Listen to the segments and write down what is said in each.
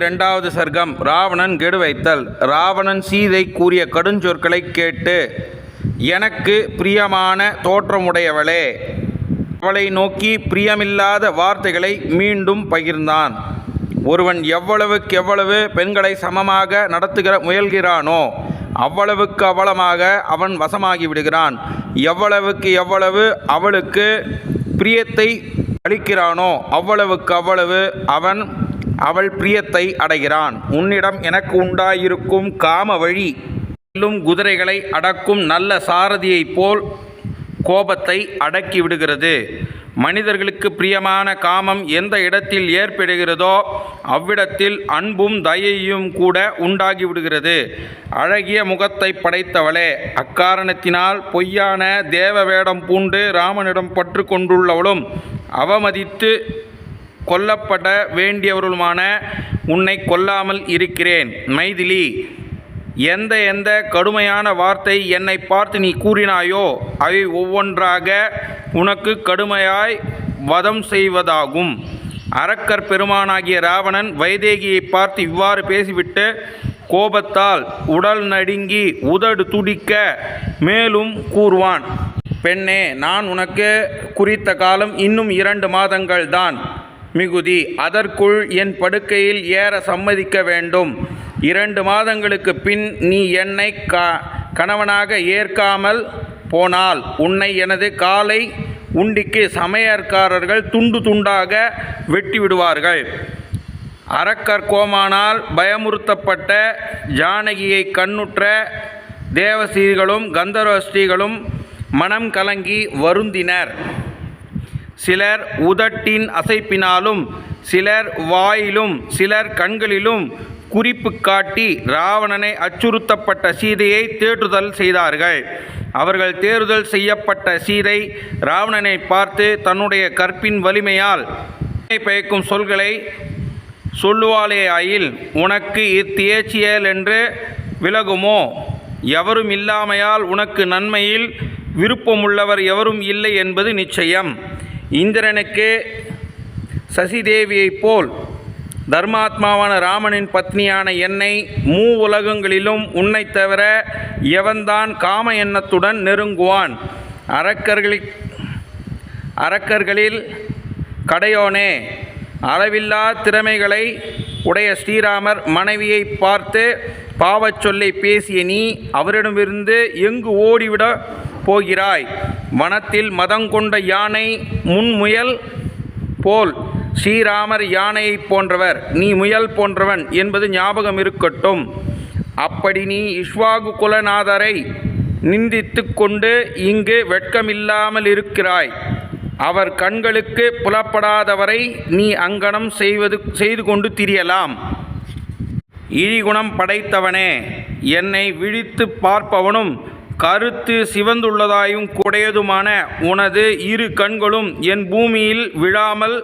இரண்டாவது சர்க்கம் ராவணன் கெடு வைத்தல். ராவணன் சீதை கூறிய கடுஞ்சொற்களை கேட்டு எனக்கு பிரியமான தோற்றமுடையவளே. அவளை நோக்கி பிரியமில்லாத வார்த்தைகளை மீண்டும் பகிர்ந்தான். ஒருவன் எவ்வளவுக்கு எவ்வளவு பெண்களை சமமாக நடத்துகிற முயல்கிறானோ அவ்வளவுக்கு அவ்வளமாக அவன் வசமாகி விடுகிறான். எவ்வளவுக்கு எவ்வளவு அவளுக்கு பிரியத்தை அளிக்கிறானோ அவ்வளவுக்கு அவ்வளவு அவன் அவள் பிரியத்தை அடைகிறான். உன்னிடம் எனக்கு உண்டாயிருக்கும் காம வழி செல்லும் குதிரைகளை அடக்கும் நல்ல சாரதியைப் போல் கோபத்தை அடக்கி விடுகிறது. மனிதர்களுக்கு பிரியமான காமம் எந்த இடத்தில் ஏற்படுகிறதோ அவ்விடத்தில் அன்பும் தயையும் கூட உண்டாகிவிடுகிறது அழகிய முகத்தை படைத்தவளே அக்காரணத்தினால் பொய்யான தேவ வேடம் பூண்டு ராமனிடம் பற்று கொண்டுள்ளவளும் அவமதித்து கொல்லப்பட வேண்டியவர்களுமான உன்னை கொல்லாமல் இருக்கிறேன். மைதிலி எந்த எந்த கடுமையான வார்த்தை என்னை பார்த்து நீ கூறினாயோ அவை ஒவ்வொன்றாக உனக்கு கடுமையாய் வதம் செய்வதாகும். அரக்கர் பெருமானாகிய ராவணன் வைதேகியை பார்த்து இவ்வாறு பேசிவிட்டு கோபத்தால் உடல் நடுங்கி உதடு துடிக்க மேலும் கூறுவான். பெண்ணே நான் உனக்கு குறித்த காலம் இன்னும் இரண்டு மாதங்கள் தான் மிகுதி. அதற்குள் என் படுக்கையில் ஏற சம்மதிக்க வேண்டும். இரண்டு மாதங்களுக்கு பின் நீ என்னை க கணவனாக ஏற்காமல் போனால் உன்னை எனது காலை உண்டிக்கு சமையற்காரர்கள் துண்டு துண்டாக வெட்டி விடுவார்கள் அரக்கர் கோமானால் பயமுறுத்தப்பட்ட ஜானகியை கண்ணுற்ற தேவஸ்ரீகளும் கந்தர்வஸ்ரீகளும் மனம் கலங்கி வருந்தினர். சிலர் உதட்டின் அசைப்பினாலும் சிலர் வாயிலும் சிலர் கண்களிலும் குறிப்பு காட்டி ராவணனை அச்சுறுத்தப்பட்ட சீதையை தேற்றுதல் செய்தார்கள். அவர்கள் தேறுதல் செய்யப்பட்ட சீதை ராவணனை பார்த்து தன்னுடைய கற்பின் வலிமையால் பயக்கும் சொல்களை சொல்லுவாளேயாயில் உனக்கு இத்தியேச்சியல் என்று விலகுமோ? எவரும் இல்லாமையால் உனக்கு நன்மையில் விருப்பமுள்ளவர் எவரும் இல்லை என்பது நிச்சயம். இந்திரனுக்கு சசிதேவியைப் போல் தர்மாத்மாவான ராமனின் பத்னியான என்னை மூ உலகங்களிலும் உன்னைத் தவிர எவன்தான் காம எண்ணத்துடன் நெருங்குவான்? அரக்கர்களில் அரக்கர்களில் கடையோனே அளவில்லா திறமைகளை உடைய ஸ்ரீராமர் மனைவியை பார்த்து பாவச் சொல்லை பேசிய நீ அவரிடமிருந்து எங்கு ஓடிவிட போகிறாய். வனத்தில் மதங்கொண்ட யானை முன்முயல் போல் ஸ்ரீராமர் யானையைப் போன்றவர். நீ முயல் போன்றவன் என்பது ஞாபகம் இருக்கட்டும். அப்படி நீ இஷ்வாகு குலநாதரை நிந்தித்து கொண்டு இங்கு வெட்கமில்லாமல் இருக்கிறாய். அவர் கண்களுக்கு புலப்படாதவரை நீ அங்கனம் செய்வது செய்து கொண்டு திரியலாம். இழிகுணம் படைத்தவனே என்னை விழித்து பார்ப்பவனும் கருத்து சிவந்துள்ளதாயும் குடையதுமான உனது இரு கண்களும் என் பூமியில் விழாமல்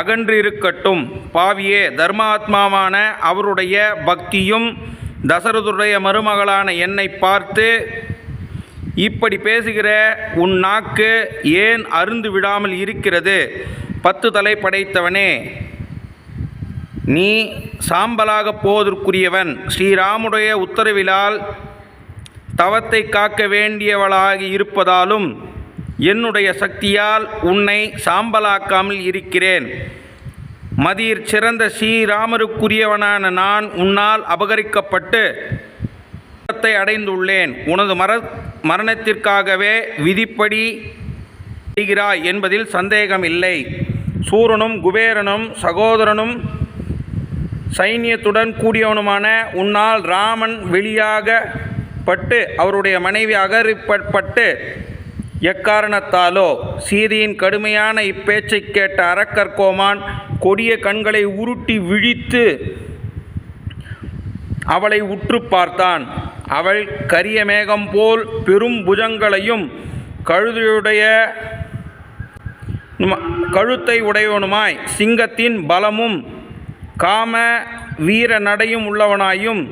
அகன்றிருக்கட்டும். பாவியே தர்மாத்மாவான அவருடைய பக்தியும் தசரதுடைய மருமகளான என்னை பார்த்து இப்படி பேசுகிற உன் நாக்கு ஏன் அருந்து விடாமல் இருக்கிறது? பத்து தலை படைத்தவனே நீ சாம்பலாக போவதற்குரியவன். ஸ்ரீராமுடைய உத்தரவிலால் தவத்தை காக்க வேண்டியவளாகி இருப்பதாலும் என்னுடைய சக்தியால் உன்னை சாம்பலாக்காமல் இருக்கிறேன். மதிர் சிறந்த ஸ்ரீராமருக்குரியவனான நான் உன்னால் அபகரிக்கப்பட்டு மரணத்தை அடைந்துள்ளேன். உனது மர மரணத்திற்காகவே விதிப்படி செய்கிறாய் என்பதில் சந்தேகமில்லை. சூரனும் குபேரனும் சகோதரனும் சைன்யத்துடன் கூடியவனுமான உன்னால் ராமன் வெளியாக பட்டு அவருடைய மனைவி அகரிப்பட்டு எக்காரணத்தாலோ? சீதையின் கடுமையான இப்பேச்சை கேட்ட அரக்கர் கோமான் கொடிய கண்களை உருட்டி விழித்து அவளை உற்று பார்த்தான். அவள் கரிய மேகம் போல் பெரும் புஜங்களையும் கழுதையுடைய கழுத்தை உடையவனுமாய் சிங்கத்தின் பலமும் காம வீர நடையும் உள்ளவனாயும்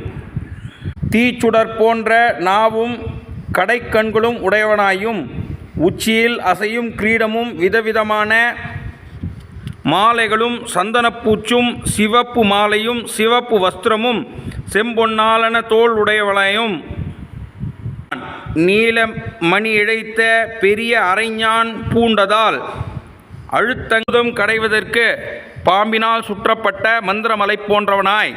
தீச்சுடர் போன்ற நாவும் கடைக்கண்களும் உடையவனாயும் உச்சியில் அசையும் கிரீடமும் விதவிதமான மாலைகளும் சந்தனப்பூச்சும் சிவப்பு மாலையும் சிவப்பு வஸ்திரமும் செம்பொன்னாலன தோல் உடையவளையும். நீல மணி இழைத்த பெரிய அரைஞான் பூண்டதால் அழுத்தங்குதம் கடைவதற்கு பாம்பினால் சுற்றப்பட்ட மந்திரமலை போன்றவனாய்.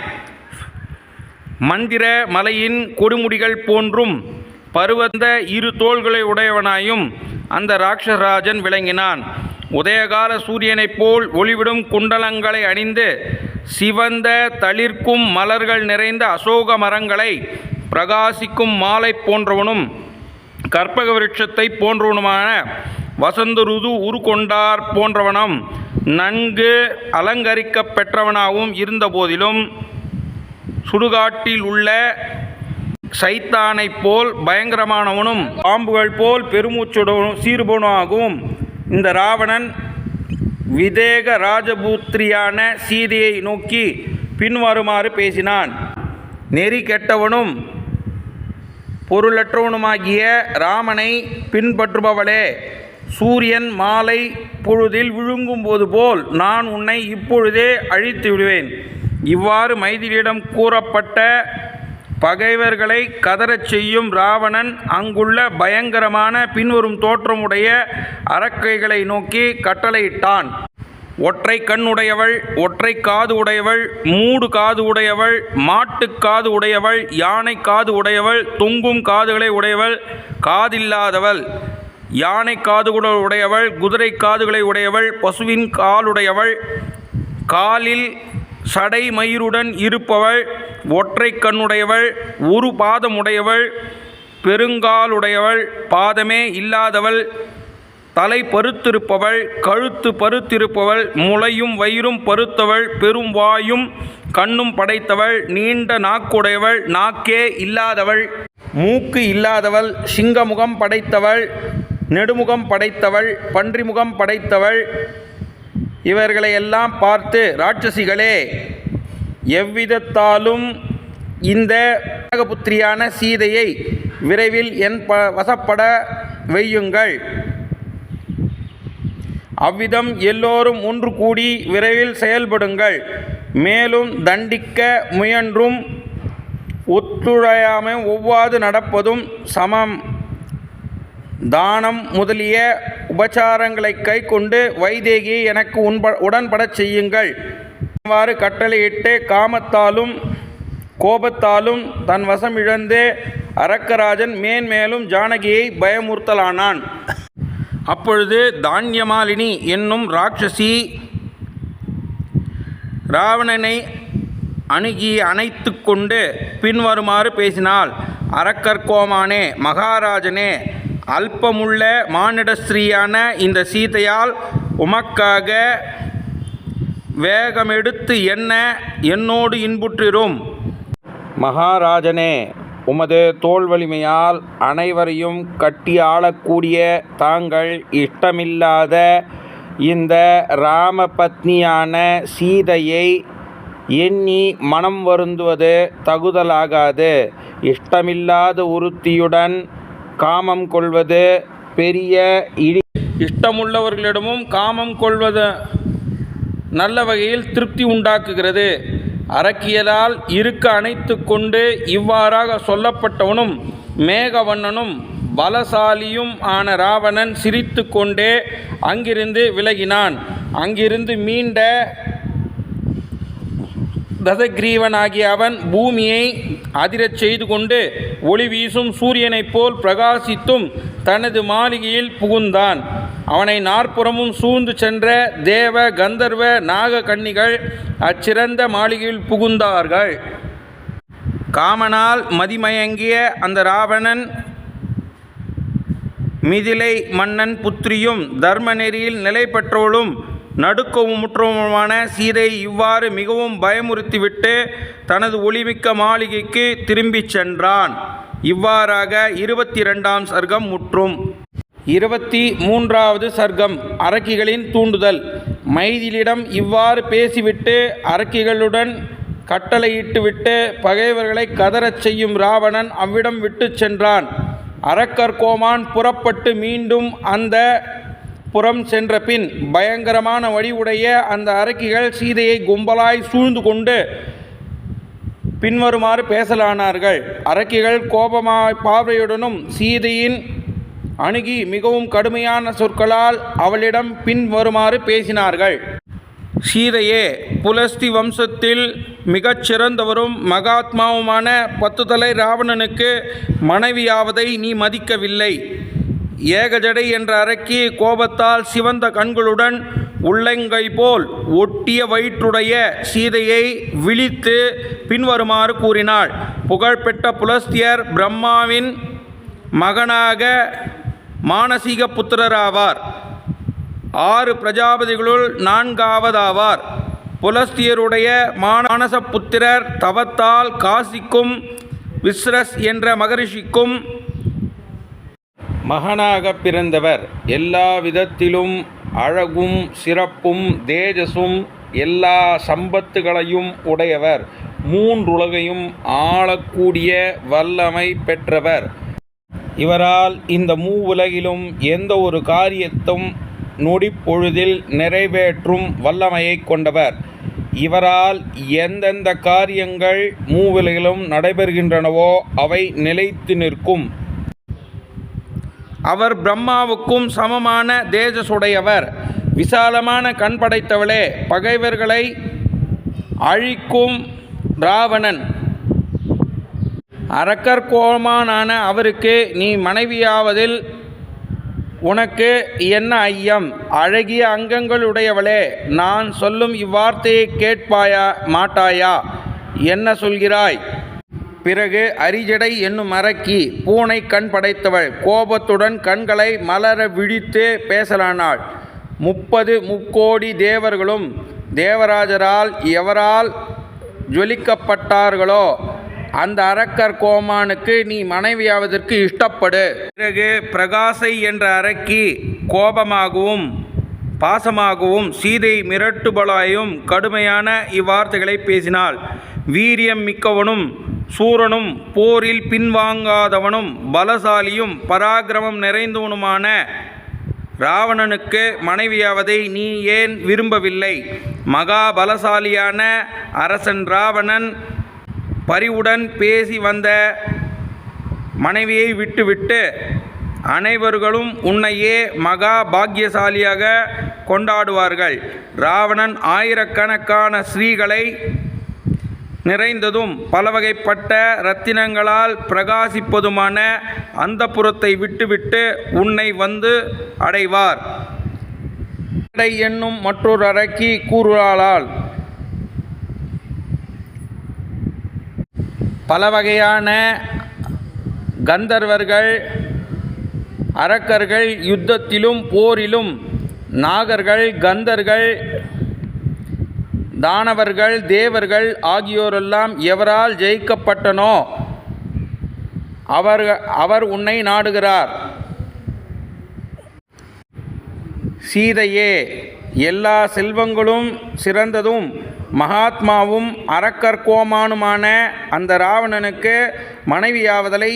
மந்திர மலையின் கொடுமுடிகள் போன்றும் பருவந்த இரு தோள்களை உடையவனாயும் அந்த ராட்சராஜன் விளங்கினான். உதயகால சூரியனைப் போல் ஒளிவிடும் குண்டலங்களை அணிந்து சிவந்த தளிர்க்கும் மலர்கள் நிறைந்த அசோக மரங்களை பிரகாசிக்கும் மாலை போன்றவனும் கற்பக விருட்சத்தை போன்றவனுமான வசந்த ருது உருக்கொண்டார் போன்றவனும் நன்கு அலங்கரிக்கப் பெற்றவனாகவும் இருந்தபோதிலும் சுடுகாட்டில் உள்ள சைத்தானைப் போல் பயங்கரமானவனும் பாம்புகள் போல் பெருமூச்சுடனும் சீர்போனாகவும் இந்த ராவணன் விதேக ராஜபுத்திரியான சீதையை நோக்கி பின்வருமாறு பேசினான். நெறி கெட்டவனும் பொருளற்றவனுமாகிய ராமனை பின்பற்றுபவளே சூரியன் மாலை பொழுதில் விழுங்கும்போது போல் நான் உன்னை இப்பொழுதே அழித்து விடுவேன் இவ்வாறு மைதிலியிடம் கூறப்பட்ட பகைவர்களை கதறச் செய்யும் ராவணன் அங்குள்ள பயங்கரமான பின்வரும் தோற்றமுடைய அரக்கைகளை நோக்கி கட்டளையிட்டான். ஒற்றை கண் உடையவள் ஒற்றை காது உடையவள் மூடு காது உடையவள் மாட்டுக் காது உடையவள் யானை காது உடையவள் தொங்கும் காதுகளை உடையவள் காதில்லாதவள் யானை காதுகளை உடையவள் குதிரை காதுகளை உடையவள் பசுவின் காலுடையவள் காலில் சடை மயிருடன் இருப்பவள் ஒற்றை கண்ணுடையவள் ஒரு பாதமுடையவள் பெருங்காலுடையவள் பாதமே இல்லாதவள் தலை பருத்திருப்பவள் கழுத்து பருத்திருப்பவள் முளையும் வயிறும் பருத்தவள் பெரும் வாயும் கண்ணும் படைத்தவள் நீண்ட நாக்குடையவள் நாக்கே இல்லாதவள் மூக்கு இல்லாதவள் சிங்கமுகம் படைத்தவள் நெடுமுகம் படைத்தவள் பன்றிமுகம் படைத்தவள் இவர்களை எல்லாம் பார்த்து ராட்சசிகளே எவ்விதத்தாலும் இந்த புத்திரியான சீதையை விரைவில் என் ப வசப்பட வையுங்கள். அவ்விதம் எல்லோரும் ஒன்று கூடி விரைவில் செயல்படுங்கள். மேலும் தண்டிக்க முயன்றும் ஒத்துழையாமை ஒவ்வாது நடப்பதும் சமம். தானம் முதலிய உபச்சாரங்களை கை கொண்டு வைதேகியை எனக்கு உண்ப உடன்படச் செய்யுங்கள். இவ்வாறு கட்டளையிட்டு காமத்தாலும் கோபத்தாலும் தன் வசம் இழந்து அரக்கராஜன் மேன்மேலும் ஜானகியை பயமுறுத்தலானான். அப்பொழுது தானியமாலினி என்னும் ராட்சசி ராவணனை அணுகி அணைத்து கொண்டு பின்வருமாறு பேசினாள். அரக்கர்கோமானே மகாராஜனே அல்பமுள்ள மானிடஸ்ரீயான இந்த சீதையால் உமக்காக வேகமெடுத்து என்ன என்னோடு இன்புற்றிரும்? மகாராஜனே உமது தோல் வலிமையால் அனைவரையும் கட்டி ஆளக்கூடிய தாங்கள் இஷ்டமில்லாத இந்த ராமபத்னியான சீதையை எண்ணி மனம் வருந்துவது தகுதலாகாது. இஷ்டமில்லாத ஒருத்தியுடன் காமம் கொள்வது பெரிய இடி இஷ்டமுள்ளவர்களிடமும் காமம் கொள்வது நல்ல வகையில் திருப்தி உண்டாக்குகிறது. அரக்கியலால் இருக்க அணைத்து கொண்டு இவ்வாறாக சொல்லப்பட்டவனும் மேகவண்ணனும் பலசாலியும் ஆன ராவணன் சிரித்து கொண்டே அங்கிருந்து விலகினான். அங்கிருந்து மீண்ட தசகிரீவனாகிய அவன் பூமியை அதிரச் செய்து கொண்டு ஒளி வீசும் சூரியனைப் போல் பிரகாசித்தும் தனது மாளிகையில் புகுந்தான். அவனை நாற்புறமும் சூழ்ந்து சென்ற தேவ கந்தர்வ நாக கன்னிகள் அச்சிறந்த மாளிகையில் புகுந்தார்கள். காமனால் மதிமயங்கிய அந்த ராவணன் மிதிலை மன்னன் புத்திரியும் தர்மநெறியில் நிலை பெற்றோளும் நடுக்கவும் முற்றவுமான சீதை இவ்வாறு மிகவும் பயமுறுத்திவிட்டு தனது ஒளிமிக்க மாளிகைக்கு திரும்பிச் சென்றான். இவ்வாறாக இருபத்தி ரெண்டாம் சர்க்கம் முற்றும். இருபத்தி மூன்றாவது சர்க்கம் அரக்கிகளின் தூண்டுதல். மைதிலிடம் இவ்வாறு பேசிவிட்டு அரக்கிகளுடன் கட்டளையிட்டுவிட்டு பகைவர்களை கதறச் செய்யும் ராவணன் அவ்விடம் விட்டு சென்றான். அரக்கர் கோமான் புறப்பட்டு மீண்டும் அந்த புறம் சென்ற பின் பயங்கரமான வழிவுடைய அந்த அரக்கிகள் சீதையை கும்பலாய் சூழ்ந்து கொண்டு பின்வருமாறு பேசலானார்கள். அரக்கிகள் கோபமாய் பார்வையுடனும் சீதையின் அணுகி மிகவும் கடுமையான சொற்களால் அவளிடம் பின்வருமாறு பேசினார்கள். சீதையே புலஸ்தி வம்சத்தில் மிகச் சிறந்தவரும் மகாத்மாவுமான பத்துதலை ராவணனுக்கு மனைவியாவதை நீ மதிக்கவில்லை. ஏகஜடை என்ற அரக்கி கோபத்தால் சிவந்த கண்களுடன் உள்ளங்கை போல் ஒட்டிய வயிற்றுடைய சீதையை விழித்து பின்வருமாறு கூறினாள். புகழ்பெற்ற புலஸ்தியர் பிரம்மாவின் மகனாக மானசீக புத்திரராவார் ஆறு பிரஜாபதிகளுள் நான்காவதாவார். புலஸ்தியருடைய மானச புத்திரர் தவத்தால் காசிக்கும் விஸ்ரஸ் என்ற மகரிஷிக்கும் மகனாக பிறந்தவர். எல்லா விதத்திலும் அழகும் சிறப்பும் தேஜஸும் எல்லா சம்பத்துகளையும் உடையவர். மூன்றுலகையும் ஆளக்கூடிய வல்லமை பெற்றவர். இவரால் இந்த மூவுலகிலும் எந்த ஒரு காரியத்தும் நொடிப்பொழுதில் நிறைவேற்றும் வல்லமையை கொண்டவர். இவரால் எந்தெந்த காரியங்கள் மூவிலையிலும் நடைபெறுகின்றனவோ அவை நிலைத்து நிற்கும். அவர் பிரம்மாவுக்கும் சமமான தேஜசுடையவர். விசாலமான கண் படைத்தவளே பகைவர்களை அழிக்கும் ராவணன். அரக்கர் கோமானான அவருக்கு நீ மனைவியாவதில் உனக்கு என்ன ஐயம்? அழகிய அங்கங்களுடையவளே நான் சொல்லும் இவ்வார்த்தையை கேட்பாயா மாட்டாயா? என்ன சொல்கிறாய்? பிறகு அரிஜடை என்னும் அரக்கி பூனை கண் படைத்தவள். கோபத்துடன் கண்களை மலர விழித்து பேசலானாள். முப்பது முக்கோடி தேவர்களும் தேவராஜரால் எவரால் ஜொலிக்கப்பட்டார்களோ அந்த அரக்கர் கோமானுக்கு நீ மனைவியாவதற்கு இஷ்டப்படு. பிறகு பிரகாசை என்ற அரக்கி கோபமாகவும் பாசமாகவும் சீதை மிரட்டுபலாயும் கடுமையான இவ்வார்த்தைகளை பேசினாள். வீரியம் மிக்கவனும் சூரனும் போரில் பின்வாங்காதவனும் பலசாலியும் பராக்கிரமம் நிறைந்தவனுமான ராவணனுக்கு மனைவியாவதை நீ ஏன் விரும்பவில்லை? மகா பலசாலியான அரசன் ராவணன் பரிவுடன் பேசி வந்த மனைவியை விட்டுவிட்டு அனைவர்களும் உன்னையே மகா பாக்கியசாலியாக கொண்டாடுவார்கள். ராவணன் ஆயிரக்கணக்கான ஸ்ரீகளை நிறைந்ததும் பலவகைப்பட்ட இரத்தினங்களால் பிரகாசிப்பதுமான அந்த புறத்தை விட்டுவிட்டு உன்னை வந்து அடைவார். அடை என்னும் மற்றொரு அரக்கி கூறுகிறாளால் பல வகையான கந்தர்வர்கள் அரக்கர்கள் யுத்தத்திலும் போரிலும் நாகர்கள் கந்தர்கள் தானவர்கள் தேவர்கள் ஆகியோரெல்லாம் எவரால் ஜெயிக்கப்பட்டனோ அவர் அவர் உன்னை நாடுகிறார். சீதையே எல்லா செல்வங்களும் சிறந்ததும் மகாத்மாவும் அறக்கற்கோமானுமான அந்த ராவணனுக்கு மனைவியாவதலை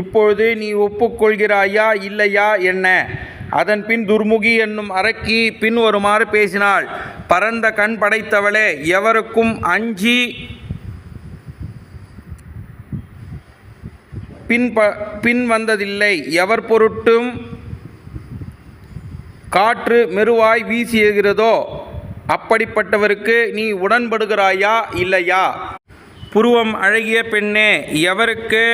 இப்பொழுது நீ ஒப்புக்கொள்கிறாயா இல்லையா என்ன? அதன் பின் துர்முகி என்னும் அரக்கி பின்வருமாறு பேசினாள். பரந்த கண் படைத்தவளே எவருக்கும் அஞ்சி பின் ப பின் வந்ததில்லை. எவர் பொருட்டும் காற்று மெருவாய் வீசியகிறதோ அப்படிப்பட்டவருக்கு நீ உடன்படுகிறாயா இல்லையா? புருவம் அழகிய பெண்ணே எவருக்கு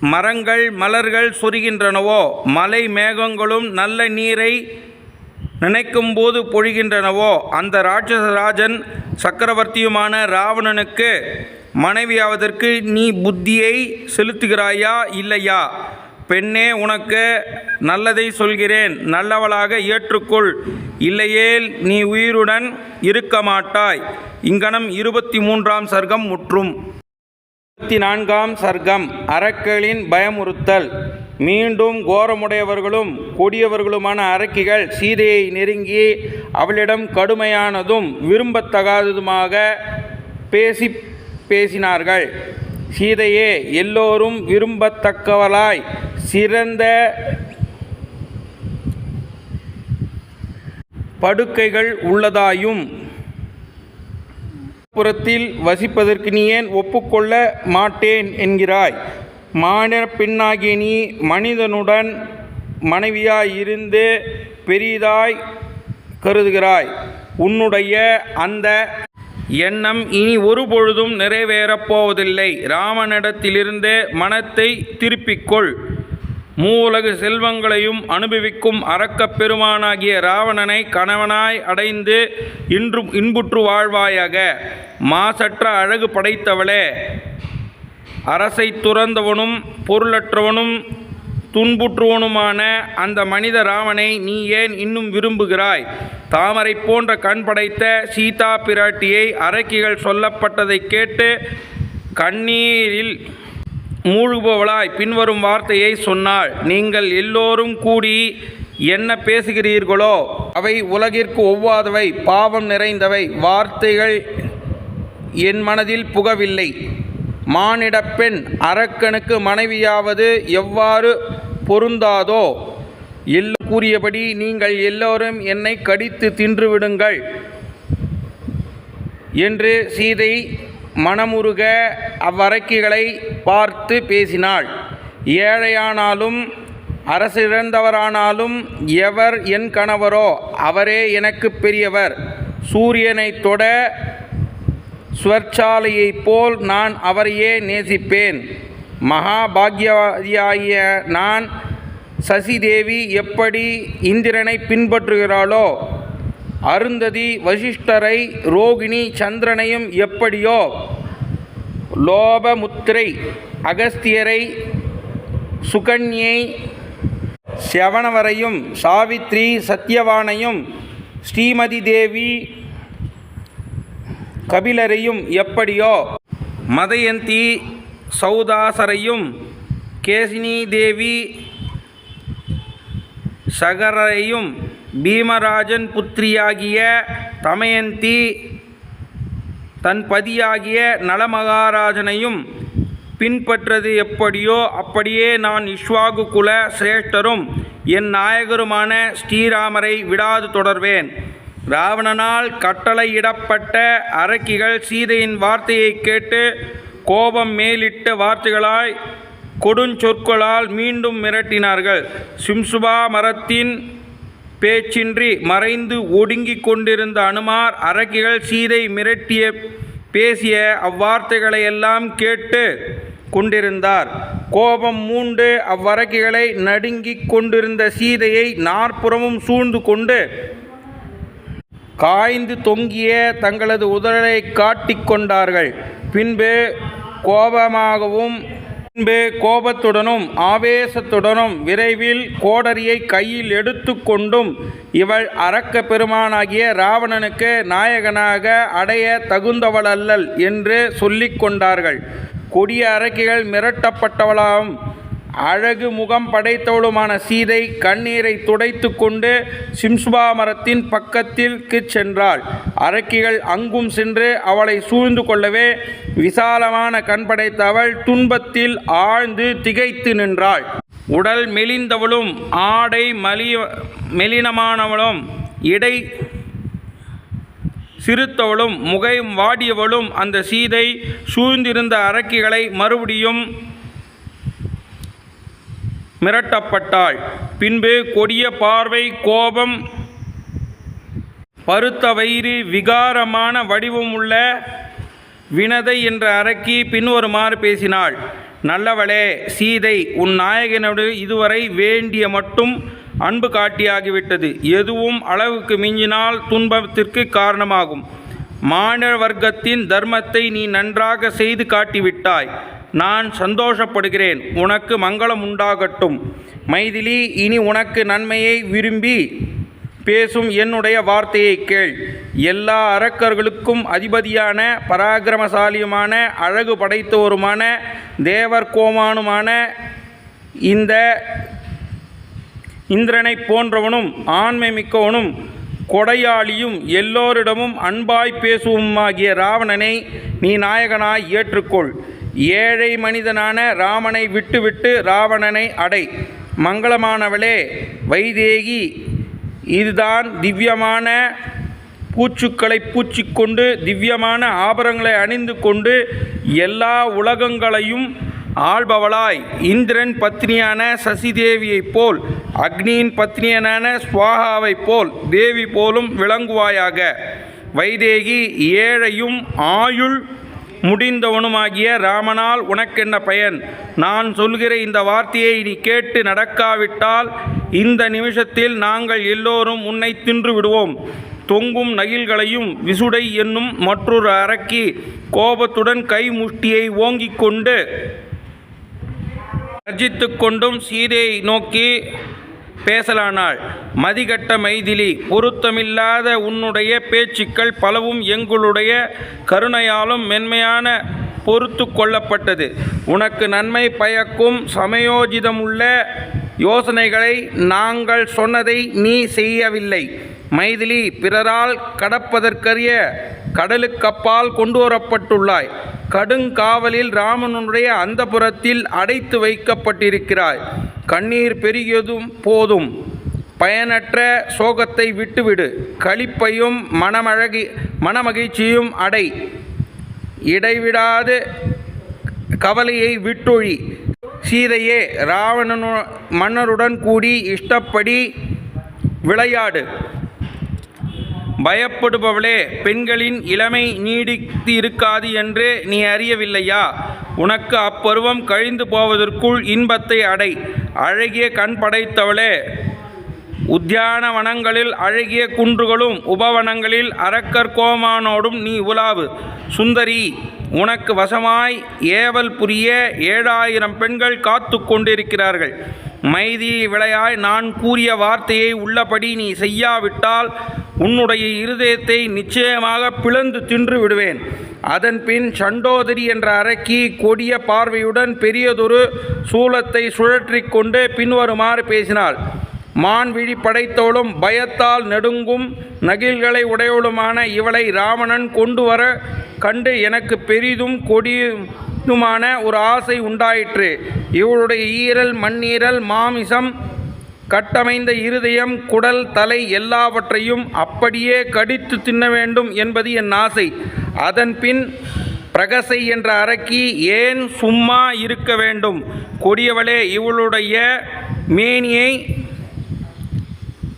மரங்கள் மலர்கள் சொரிகின்றனவோ? மலை மேகங்களும் நல்ல நீரை நினைக்கும் போது பொழிகின்றனவோ? அந்த ராட்சசராஜன் சக்கரவர்த்தியுமான ராவணனுக்கு மனைவியாவதற்கு நீ புத்தியை செலுத்துகிறாயா இல்லையா? பெண்ணே உனக்கு நல்லதை சொல்கிறேன். நல்லவளாக ஏற்றுக்கொள். இல்லையேல் நீ உயிருடன் இருக்க மாட்டாய். இங்கனம் இருபத்தி மூன்றாம் சர்க்கம் முற்றும். இருபத்தி நான்காம் சர்க்கம் அரக்களின் பயமுறுத்தல். மீண்டும் கோரமுடையவர்களும் கொடியவர்களுமான அரக்கிகள் சீதையை நெருங்கி அவளிடம் கடுமையானதும் விரும்பத்தகாததுமாக பேசி பேசினார்கள். சீதையே எல்லோரும் விரும்பத்தக்கவளாய் சிறந்த படுக்கைகள் உள்ளதாயும் புறத்தில் வசிப்பதற்கு நீ ஏன் ஒப்புக்கொள்ள மாட்டேன் என்கிறாய்? மானிட பெண்ணாகிய நீ மனிதனுடன் மனைவியாய் இருந்து பெரிதாய் கருதுகிறாய். உன்னுடைய அந்த எண்ணம் இனி ஒருபொழுதும் நிறைவேறப் போவதில்லை. ராமனிடத்திலிருந்து மனத்தை திருப்பிக்கொள் மூவுலகு செல்வங்களையும் அனுபவிக்கும் அரக்கப் பெருமானாகிய ராவணனை கணவனாய் அடைந்து இன்றும் இன்புற்று வாழ்வாயாக. மாசற்ற அழகு படைத்தவளே அரசை துறந்தவனும் பொருளற்றவனும் துன்புற்றுவனுமான அந்த மனித ராவனை நீ ஏன் இன்னும் விரும்புகிறாய்? தாமரை போன்ற கண் படைத்த சீதா பிராட்டியை அரக்கிகள் சொல்லப்பட்டதை கேட்டு கண்ணீரில் மூழ்குபவளாய் பின்வரும் வார்த்தையை சொன்னாள். நீங்கள் எல்லோரும் கூடி என்ன பேசுகிறீர்களோ அவை உலகிற்கு ஒவ்வாதவை பாவம் நிறைந்தவை வார்த்தைகள் என் மனதில் புகவில்லை. மானிட பெண் அரக்கனுக்கு மனைவியாவது எவ்வாறு பொருந்தாதோ? எல்லோ கூறியபடி நீங்கள் எல்லோரும் என்னை கடித்து தின்றுவிடுங்கள் என்று சீதை மனமுருக அவ்வரக்கிகளை பார்த்து பேசினாள். ஏழையானாலும் அரசிழந்தவரானாலும் எவர் என் கணவரோ அவரே எனக்கு பெரியவர். சூரியனைத் தொட ஸ்வர்ச்சாலையைப் போல் நான் அவரையே நேசிப்பேன். மகாபாக்யவாதியாகிய நான் சசிதேவி எப்படி இந்திரனை பின்பற்றுகிறாளோ அருந்ததி வசிஷ்டரை ரோகிணி சந்திரனையும் எப்படியோ லோபமுத்திரை அகஸ்தியரை சுகன்யை செவனவரையும் சாவித்ரி சத்யவானையும் ஸ்ரீமதி தேவி கபிலரையும் எப்படியோ மதயந்தி சௌதாசரையும் கேசினி தேவி சகரையும் பீமராஜன் புத்திரியாகிய தமயந்தி தன் பதியாகிய நலமகாராஜனையும் பின்பற்றது எப்படியோ அப்படியே நான் இஷ்வாகு குல சிரேஷ்டரும் என் நாயகருமான ஸ்ரீராமரை விடாது தொடர்வேன். ராவணனால் கட்டளையிடப்பட்ட அரக்கிகள் சீதையின் வார்த்தையை கேட்டு கோபம் மேலிட்ட வார்த்தைகளாய் கொடுஞ்சொற்களால் மீண்டும் மிரட்டினார்கள். சிம்சுபா மரத்தின் பேச்சின்றி மறைந்து ஒடுங்கிக் கொண்டிருந்த அனுமார் அரக்கிகள் சீதை மிரட்டிய பேசிய அவ்வார்த்தைகளை எல்லாம் கேட்டு கொண்டிருந்தார். கோபம் மூண்டு அவ்வரக்கிகளை நடுங்கிக் கொண்டிருந்த சீதையை நாற்புறமும் சூழ்ந்து கொண்டு காய்ந்து தொங்கிய தங்களது உதடை காட்டிக்கொண்டார்கள் பின்பு கோபமாகவும் பின்பு கோபத்துடனும் ஆவேசத்துடனும் விரைவில் கோடரியை கையில் எடுத்துக்கொண்டும் இவள் அரக்க பெருமானாகிய ராவணனுக்கு நாயகனாக அடைய தகுந்தவளல்லல் என்று சொல்லிக் கொண்டார்கள். கொடிய அரக்கிகள் மிரட்டப்பட்டவளாம். அழகு முகம் படைத்தவளுமான சீதை கண்ணீரை துடைத்து கொண்டு சிம்சுபா மரத்தின் பக்கத்திற்கு சென்றாள். அரக்கிகள் அங்கும் சென்று அவளை சூழ்ந்து கொள்ளவே விசாலமான கண் படைத்த அவள் துன்பத்தில் ஆழ்ந்து திகைத்து நின்றாள். உடல் மெலிந்தவளும் ஆடை மலி மெலினமானவளும் இடை சிறுத்தவளும் முகையும் வாடியவளும் அந்த சீதை சூழ்ந்திருந்த அரக்கிகளை மறுபடியும் மிரட்டப்பட்டாள் பின்பு கொடிய பார்வை கோபம் பருத்த வயிறு விகாரமான வடிவமுள்ள வினதை என்ற அரக்கி பின்வருமாறு பேசினாள். நல்லவளே சீதை உன் நாயகனோடு இதுவரை வேண்டிய மட்டும் அன்பு காட்டியாகிவிட்டது. எதுவும் அளவுக்கு மிஞ்சினால் துன்பத்திற்கு காரணமாகும். மாநில வர்க்கத்தின் தர்மத்தை நீ நன்றாக செய்து காட்டிவிட்டாய். நான் சந்தோஷப்படுகிறேன். உனக்கு மங்களம் உண்டாகட்டும். மைதிலி இனி உனக்கு நன்மையை விரும்பி பேசும் என்னுடைய வார்த்தையை கேள். எல்லா அரக்கர்களுக்கும் அதிபதியான பராக்கிரமசாலியுமான அழகு படைத்தவருமான தேவர் கோமானுமான இந்த இந்திரனைப் போன்றவனும் ஆண்மை மிக்கவனும் கொடையாளியும் எல்லோரிடமும் அன்பாய் பேசுவுமாகிய ராவணனை நீ நாயகனாய் ஏற்றுக்கொள். ஏழை மனிதனான ராமனை விட்டுவிட்டு ராவணனை அடை. மங்களமானவளே வைதேகி இதுதான் திவ்யமான பூச்சுக்களை பூச்சிக்கொண்டு திவ்யமான ஆபரங்களை அணிந்து கொண்டு எல்லா உலகங்களையும் ஆள்பவளாய். இந்திரன் பத்னியான சசிதேவியைப் போல் அக்னியின் பத்னியனான ஸ்வாகாவைப் போல் தேவி போலும் விளங்குவாயாக. வைதேகி ஏழையும் ஆயுள் முடிந்தவனுமாகிய ராமனால் உனக்கென்ன பயன்? நான் சொல்கிற இந்த வார்த்தையை நீ கேட்டு நடக்காவிட்டால் இந்த நிமிஷத்தில் நாங்கள் எல்லோரும் உன்னை தின்று விடுவோம். தொங்கும் நகில்களையும் விசுடை என்னும் மற்றொரு அரக்கி கோபத்துடன் கை முஷ்டியை ஓங்கிக் கொண்டு கர்ஜித்துக் கொண்டும் சீதையை நோக்கி பேசலானாள். மதிகட்ட மைதிலி பொருத்தமில்லாத உன்னுடைய பேச்சுக்கள் பலவும் எங்களுடைய கருணையாலும் மென்மையான பொறுத்து கொள்ளப்பட்டது. உனக்கு நன்மை பயக்கும் சமயோஜிதமுள்ள யோசனைகளை நாங்கள் சொன்னதை நீ செய்யவில்லை. மைதிலி பிறரால் கடப்பதற்கரிய கடலுக்கப்பால் கொண்டு வரப்பட்டுள்ளாய் கடுங்காவலில் ராமனுடைய அந்தப்புறத்தில் அடைத்து வைக்கப்பட்டிருக்கிறாய். கண்ணீர் பெருகியதும் போதும். பயனற்ற சோகத்தை விட்டுவிடு. களிப்பையும் மனமழகி மனமகிழ்ச்சியும் அடை. இடைவிடாது கவலையை விட்டொழி. சீதையே ராவணனு மன்னருடன் கூடி இஷ்டப்படி விளையாடு. பயப்படுபவளே பெண்களின் இளமை நீடித்து இருக்காது என்று நீ அறியவில்லையா? உனக்கு அப்பருவம் கழிந்து போவதற்குள் இன்பத்தை அடை. அழகிய கண் படைத்தவளே உத்தியானவனங்களில் அழகிய குன்றுகளும் உபவனங்களில் அரக்கர் கோமானோடும் நீ உலாவு. சுந்தரி உனக்கு வசமாய் ஏவல் புரிய ஏழாயிரம் பெண்கள் காத்து கொண்டிருக்கிறார்கள். மைதி விளையாய் நான் கூறிய வார்த்தையை உள்ளபடி நீ செய்யாவிட்டால் உன்னுடைய இருதயத்தை நிச்சயமாக பிளந்து தின்று விடுவேன். அதன் பின் சண்டோதரி என்ற அரக்கி கொடிய பார்வையுடன் பெரியதொரு சூலத்தை சுழற்றி கொண்டு பின்வருமாறு பேசினாள். மான்விழி படைத்தோளும் பயத்தால் நெடுங்கும் நகில்களை உடையவளுமான இவளை ராவணன் கொண்டு வர கண்டு எனக்கு பெரிதும் கொடியுமான ஒரு ஆசை உண்டாயிற்று. இவளுடைய ஈரல் மண்ணீரல் மாமிசம் கட்டமைந்த இருதயம் குடல் தலை எல்லாவற்றையும் அப்படியே கடித்து தின்ன வேண்டும் என்பது என் ஆசை. அதன் பின் பிரகசை என்ற அரக்கி ஏன் சும்மா இருக்க வேண்டும்? கொடியவளே இவளுடைய மேனியை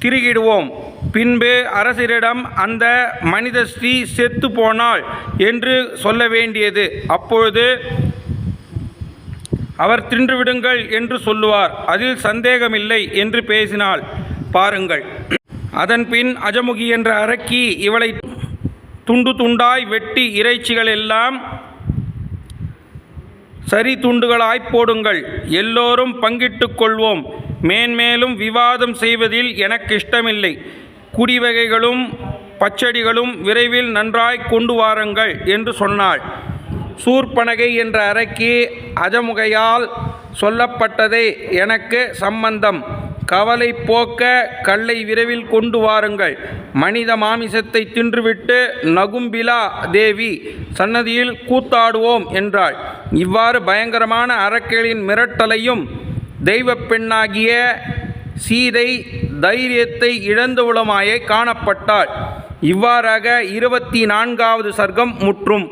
திருகிடுவோம். பின்பு அரசரிடம் அந்த மனித ஸ்ரீ செத்து போனாள் என்று சொல்ல வேண்டியது. அப்பொழுது அவர் தின்றுவிடுங்கள் என்று சொல்லுவார். அதில் சந்தேகமில்லை என்று பேசினாள். பாருங்கள். அதன்பின் அஜமுகி என்ற அரக்கி இவளை துண்டு துண்டாய் வெட்டி இறைச்சிகள் எல்லாம் சரி துண்டுகளாய் போடுங்கள். எல்லோரும் பங்கிட்டு கொள்வோம். மேன்மேலும் விவாதம் செய்வதில் எனக்கு இஷ்டமில்லை. குடிவகைகளும் பச்சடிகளும் விரைவில் நன்றாய் கொண்டு வாருங்கள் என்று சொன்னாள். சூர்பனகை என்ற அரக்கி அஜமுகையால் சொல்லப்பட்டதே எனக்கு சம்பந்தம். கவலை போக்க கல்லை விரைவில் கொண்டு வாருங்கள். மனித மாமிசத்தை தின்றுவிட்டு நகும்பிலா தேவி சன்னதியில் கூத்தாடுவோம் என்றாள். இவ்வாறு பயங்கரமான அரக்கர்களின் மிரட்டலையும் தெய்வப் பெண்ணாகிய சீதை தைரியத்தை இழந்தவுளமாயே காணப்பட்டாள். இவ்வாறாக இருபத்தி நான்காவது சர்க்கம் முற்றும்.